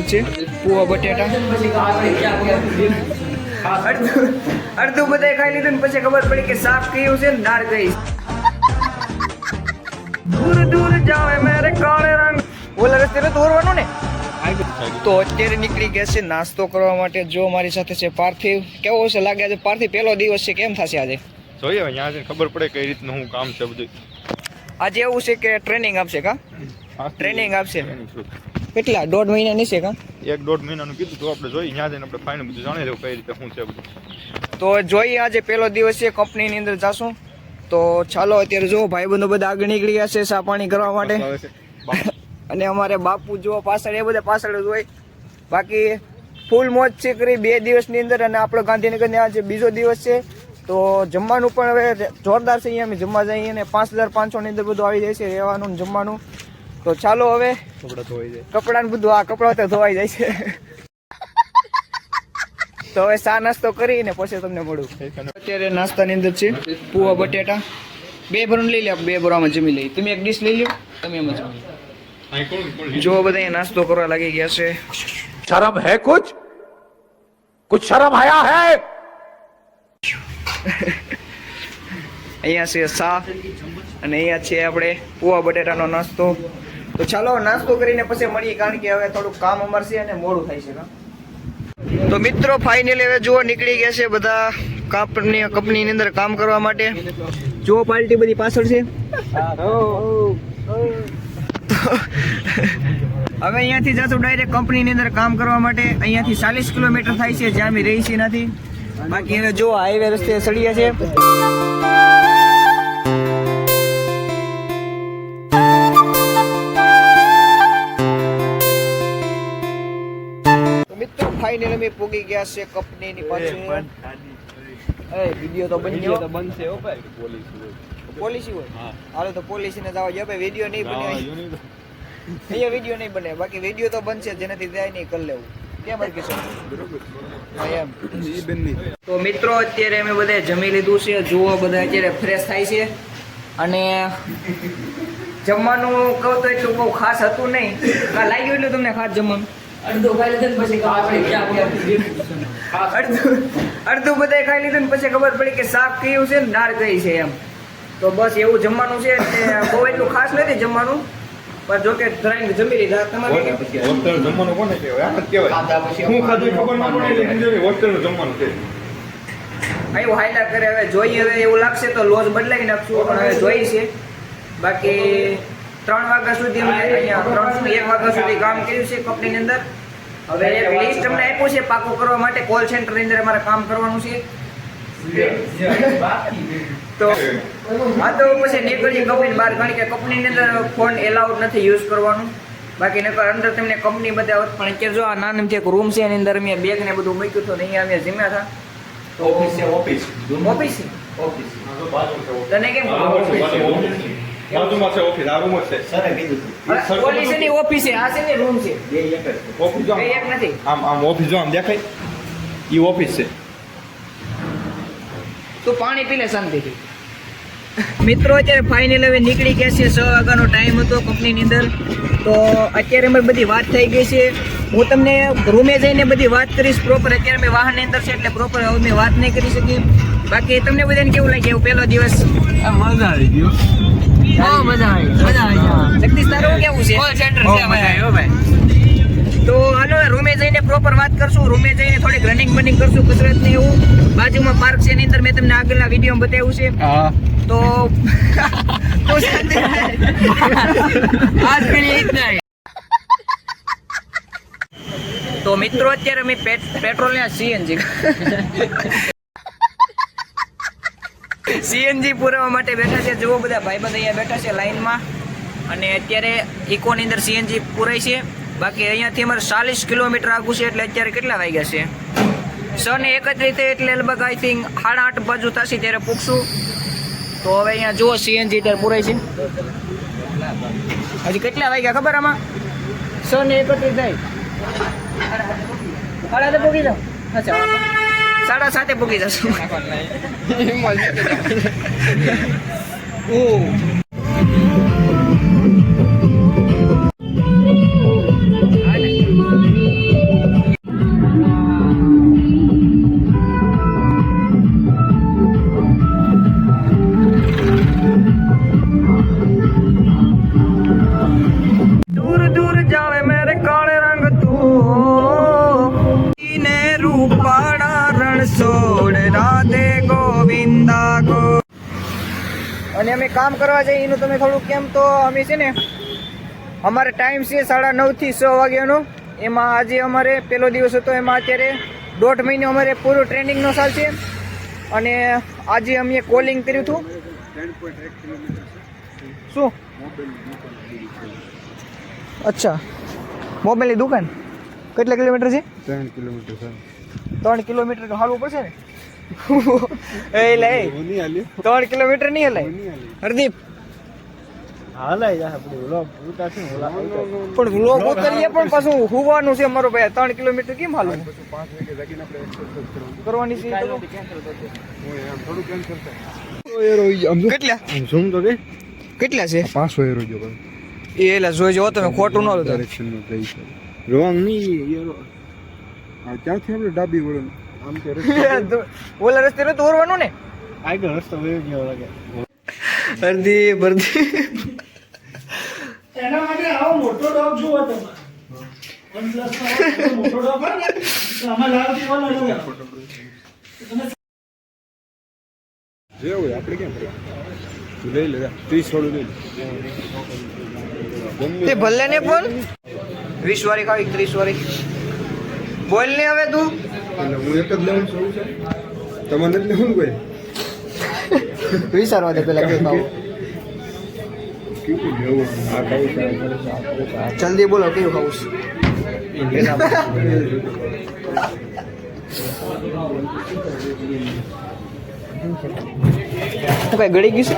અંદર છે. પૂવા બટેટા. અડધું અડધું બધાય ખાઈ લીધું ને પછી ખબર પડી કે સાફ કયું છે ને દાળ કઈ દૂર દૂર જાવે મેરે કાળે રંગ. ઓલા રસ્તે તો દોરવાનું ને. તો અત્યારે નીકળી ગયા છે નાસ્તો કરવા માટે. જો મારી સાથે છે પાર્થિવ. કેવો છે લાગે આજે? પાર્થિવ પહેલો દિવસ છે કેમ થશે આજે? જોઈએ અહીંયા આજે ખબર પડે કઈ રીતનું હું કામ છે બધું. આજે એવું છે કે ટ્રેનિંગ આપશે કા? ટ્રેનિંગ આપશે. કેટલા? દોઢ મહિના નહીં છે કા? એક દોઢ મહિનાનું કીધું તો આપણે જોઈએ ત્યાં જઈને આપણે ફાઇનલ બધું જાણી લેવું કઈ રીતે શું છે બધું. તો જોઈએ આજે પહેલો દિવસ છે કંપનીની અંદર જાશું. તો ચાલો અત્યારે જો ભાઈબંધો બધા આગળ નીકળી ગયા છે સાપાણી કરવા માટે. અને અમારે બાપુ જો પાછળ એ બધા પાછળ જ હોય. બાકી ફૂલ મોજ છે કરી બે દિવસની અંદર અને આપણો ગાંધીનગરને આજે બીજો દિવસ છે તો જમવાનું પણ હવે જોરદાર છે અહીંયા અમે જમવા જઈએ અને પાંચ હજાર પાંચસોની અંદર બધું આવી જાય છે રહેવાનું જમવાનું. તો ચાલો હવે ધોવા જાય. કપડા કપડાં બધું આ કપડાં તો ધોવાઈ જાય છે. તો હવે ચા નાસ્તો કરીને પછી તમને મળું. અત્યારે નાસ્તાની અંદર છે પૂવા બટેટા. બે ભરણ લઈ લે બે ભરવામાં જમી લઈ તમે એક ડીશ લઈ લ્યો તમે એમ જમી જો બધા નાસ્તો કરવા લાગી ગયા છે. શરમ હે કુછ? કુછ શરમ આયા હે? અહીંયા છે સા અને અહીંયા છે આપણે પૂવા બટેટાનો નાસ્તો. તો ચાલો, નાસ્તો કરીને પછી મળીએ, કારણ કે હવે થોડુંક કામ અમાર છે અને મોડું થાય છે તો મિત્રો ફાઇનલી હવે જુઓ, નીકળી ગયા છે બધા કંપની કંપનીની અંદર કામ કરવા માટે. જુઓ પાર્ટી બધી પાછળ છે. હવે અહીંયાથી જશું ડાયરેક્ટ કંપનીની અંદર કામ કરવા માટે. અહીંયાથી ચાલીસ કિલોમીટર થાય છે, જ્યાં અમે રહી છીએ નથી બાકી હવે જો હાઈવે રસ્તે સળિયા છે. ફાઇનલ અમે પૂગી ગયા છે કંપનીની પાસે એ વિડિયો તો બની ગયો બનશે ઓ ભાઈ પોલીસ પોલિસી હોય? હા. હાલો તો પોલિસી ને જવા ભાઈ વિડિયો નહીં બને અહીંયા વિડિયો નહીં બને. બાકી વિડિયો તો બનશે જેનાથી જાય નહીં કરી લેવું. કેમ તો મિત્રો અત્યારે અમે બધા જમી લીધું છે. જુઓ બધા અત્યારે ફ્રેશ થાય છે. અને જમવાનું કહું તો એટલું બહુ ખાસ હતું નહીં. લાગ્યું એટલું તમને ખાસ જમવાનું. અડધું અડધું બધાય ખાઈ લીધું ને પછી ખબર પડી કે શાક કયું છે ને દાળ કઈ છે એમ. તો બસ એવું જમવાનું છે એટલે બહુ એટલું ખાસ નથી જમવાનું. પણ જોકે કે ધરાઈને જમી લીધા. તમારે? હોસ્ટેલ જમવાનું કોને કહેવાય? આમ જ કહેવાય. શું ખાધું ખબર ના પડે એટલે સમજાવી જમવાનું છે. આવ્યું હાઈલા કરે હવે જોઈએ હવે એવું લાગશે તો લોજ બદલાવી નાખશું પણ હવે જોઈ છે. બાકી ત્રણ વાગ્યા સુધી અમે અહીંયા ત્રણ એક વાગ્યા સુધી કામ કર્યું છે કંપનીની અંદર. હવે એક લિસ્ટ અમને આપ્યું છે પાકું કરવા માટે. કોલ સેન્ટરની અંદર અમારે કામ કરવાનું છે. તો હા તો પછી નીકળીએ કંપની બહાર કારણ કે કંપનીની અંદર ફોન એલાઉડ નથી યુઝ કરવાનું. બાકી નકર અંદર તમને કંપની બધા હોત પણ અત્યારે જો આ જે એક રૂમ છે એની અંદર અમે બેગ ને બધું મૂક્યું હતું અહીંયા અમે જીમ્યા હતા. ઓફિસ છે ઓફિસ ઓફિસ ઓફિસ તને કેમ બાજુમાં છે ઓફિસ આ રૂમ જ છે. પોલીસની ઓફિસ છે આ છે ને રૂમ છે. ઓફિસ જો બે એક નથી. આમ આમ ઓફિસ જો આમ દેખાય. ઈ ઓફિસ છે. તું પાણી પી લે શાંતિથી. મિત્રો અત્યારે ફાઇનલ હવે નીકળી ગયા છે છ વાગ્યાનો ટાઈમ હતો કંપનીની અંદર. તો અત્યારે અમે બધી વાત થઈ ગઈ છે. હું તમને રૂમે જઈને બધી વાત કરીશ. પ્રોપર અત્યારે મેં વાહનની અંદર છે એટલે પ્રોપર હવે મેં વાત નહીં કરી શકી બાકી તમને બધાને કેવું લાગે એવું પહેલો દિવસ? મજા આવી ગયો. હા મજા આવી મજા આવી જગદીશ તારું કેવું છે? કોલ સેન્ટર છે મજા આવી હો ભાઈ. તો હાલો રૂમે જઈને પ્રોપર વાત કરશું. રૂમે જઈને થોડીક રનિંગ બનિંગ કરશું કસરત ને એવું. બાજુમાં પાર્ક છે એની અંદર મેં તમને આગળના વીડિયો બતાવ્યું છે. તો આજ તો મિત્રો અત્યારે અમે પેટ્રોલ ને સીએનજી સીએનજી પુરાવા માટે બેઠા છે. જુઓ બધા ભાઈબંધ અહીંયા બેઠા છે લાઈનમાં. અને અત્યારે ઇકોની અંદર સીએનજી પુરાય છે. બાકી અહીંયાથી અમારે ચાલીસ કિલોમીટર આગું છે એટલે અત્યારે કેટલા વાગ્યા છે? સને એક જ એકત્રીસ એટલે લગભગ આઈ થિંક સાડા આઠ બાજુ થશે ત્યારે પૂછશું તો હવે અહીંયા જુઓ સીએનજી ત્યારે પુરાય છે. હજી કેટલા વાગ્યા ખબર આમાં? સને એકત્રીસ થાય. આઠે પૂગી જાઓ. અચ્છા સાડા સાતે પૂગી જશું. કામ કરવા જઈએ એનું તમે થોડુંક કેમ તો અમે છે ને અમારે ટાઈમ છે સાડા નવથી છ વાગ્યાનો. એમાં આજે અમારે પહેલો દિવસ હતો એમાં અત્યારે દોઢ મહિને અમારે પૂરું ટ્રેનિંગનો સાલ છે. અને આજે અમે કોલિંગ કર્યું હતું. શું? અચ્છા. મોબાઈલની દુકાન? કેટલા કિલોમીટર છે? ત્રણ કિલોમીટર ત્રણ કિલોમીટર હાલવું પડશે ને? એ લે. ત્રણ કિલોમીટર નહીં હલાય. હરદીપ. પણ વ્લોગ ઉતરીએ પણ પાછું. હુવાનું છે મારો ભાઈ. ત્રણ કિલોમીટર કેમ exercise કરવાની. કરવાની છે. કેટલા? આમ તો કે કેટલા છે? પાંચસો એરો જો. એ એલા જોઈજો હો તમે ખોટું ન લો છે. નહીં, ક્યાંથી આપણે ડાબી વળો? આમ કે ઓલા રસ્તે તો દોરવાનું ને? આગળ રસ્તો વયો ગયો લાગે. હરદીપ હરદીપ એના માટે આવો મોટો ડોગ જોવો તમે. મોટો ડોગ હોય ને તો આમાં લાલ દીવાલ જે હોય આપણે કેમ તું લઈ લે ત્રીસ વાળું લઈ તે ભલે ને બોલ. વીસ વાળી ખાવી ત્રીસ વાળી. બોલ ને હવે તું. એટલે હું એક જ લેવું છું છે? તમારે નથી લેવું ભાઈ કોઈ? વિચારવા દે પેલા કેવું ખાવું કેવું લેવું? આ ખાવું જલ્દી બોલો કેવું ખાવું છે? શું કઈ ગળી ગયું છે?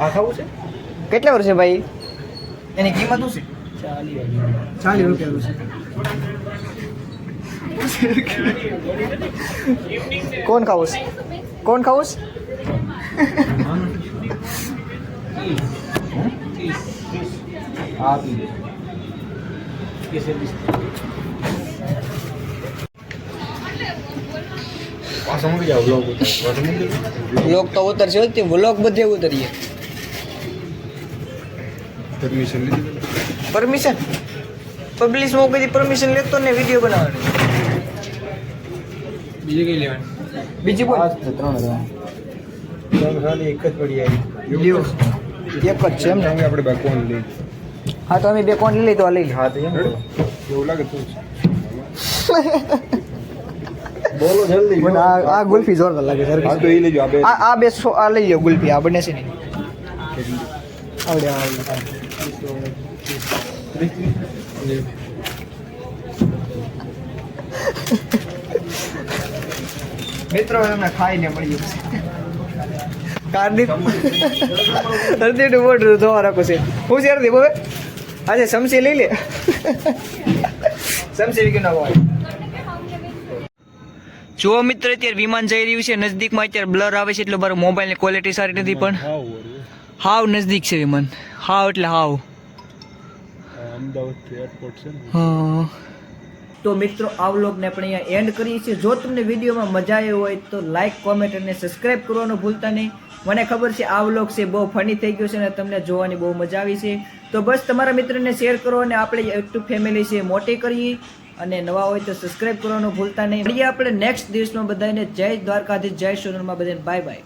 આ ખાવું છે? કેટલા વર્ષે ભાઈ? એની કિંમત શું છે? ચાલીસ રૂપિયા કોણ ખાવું છે કોણ ખાવું છે પાછો મૂકી જાવ vlog ઉતાર. પાછો મૂકી જાવ. વ્લોગ તો ઉતરશે જ તે વ્લોગ બધે ઉતરીએ Permission લીધી તમે? પરમિશન પબ્લિશમાં હું કદી પરમિશન લેતો ને વીડિયો બનાવવાનો. બીજી કઈ લેવાની? બીજી બોલ ત્રણ ખાલી એક જ પડી આવી. લ્યો. એક જ છે એમ ને? આપણે બે કોણ લઈ હા તો અમે બે કોણ લઈ તો આ લઈ હા તો એમ એવું લાગે તું જ. મને આ આ ગુલ્ફી જોરદાર લાગે સર હા તો એ લેજો આ બે. આ આ બે આ લઈ લો ગુલ્ફી આ બને છે ને. આવડે આવડે. મિત્રો તમને ખાઈને મળ્યું કાર્દીપ હરદીપ બોર્ડ ધોવા રાખું છે. હું છે હરદીપ હવે. આજે સમસી લઈ લે. સમસી વિકી ના હોય જો મિત્ર અત્યારે વિમાન જઈ રહ્યું છે. નજદીકમાં અત્યારે બ્લર આવે છે એટલે મારો મોબાઈલની ક્વોલિટી સારી નથી પણ હાવ નજદીક છે વિમાન. હાવ એટલે હાવ. અમદાવાદ એરપોર્ટ છે હા. તો મિત્રો આ વ્લોગને આપણે અહીંયા એન્ડ કરીએ છીએ. જો તમને વિડીયોમાં મજા આવી હોય તો લાઇક કોમેન્ટ અને સબસ્ક્રાઇબ કરવાનું ભૂલતા નહીં. મને ખબર છે આ વ્લોગ છે બહુ ફની થઈ ગયો છે અને તમને જોવાની બહુ મજા આવી છે. તો બસ તમારા મિત્રને શેર કરો અને આપણે યુટ્યુબ ફેમિલી છે મોટી કરીએ અને નવા હોય તો સબસ્ક્રાઇબ કરવાનું ભૂલતા નહીં. મળીએ આપણે નેક્સ્ટ દિવસમાં બધાને. જય દ્વારકાધીશ જય સોનલમાં બધાને. Bye bye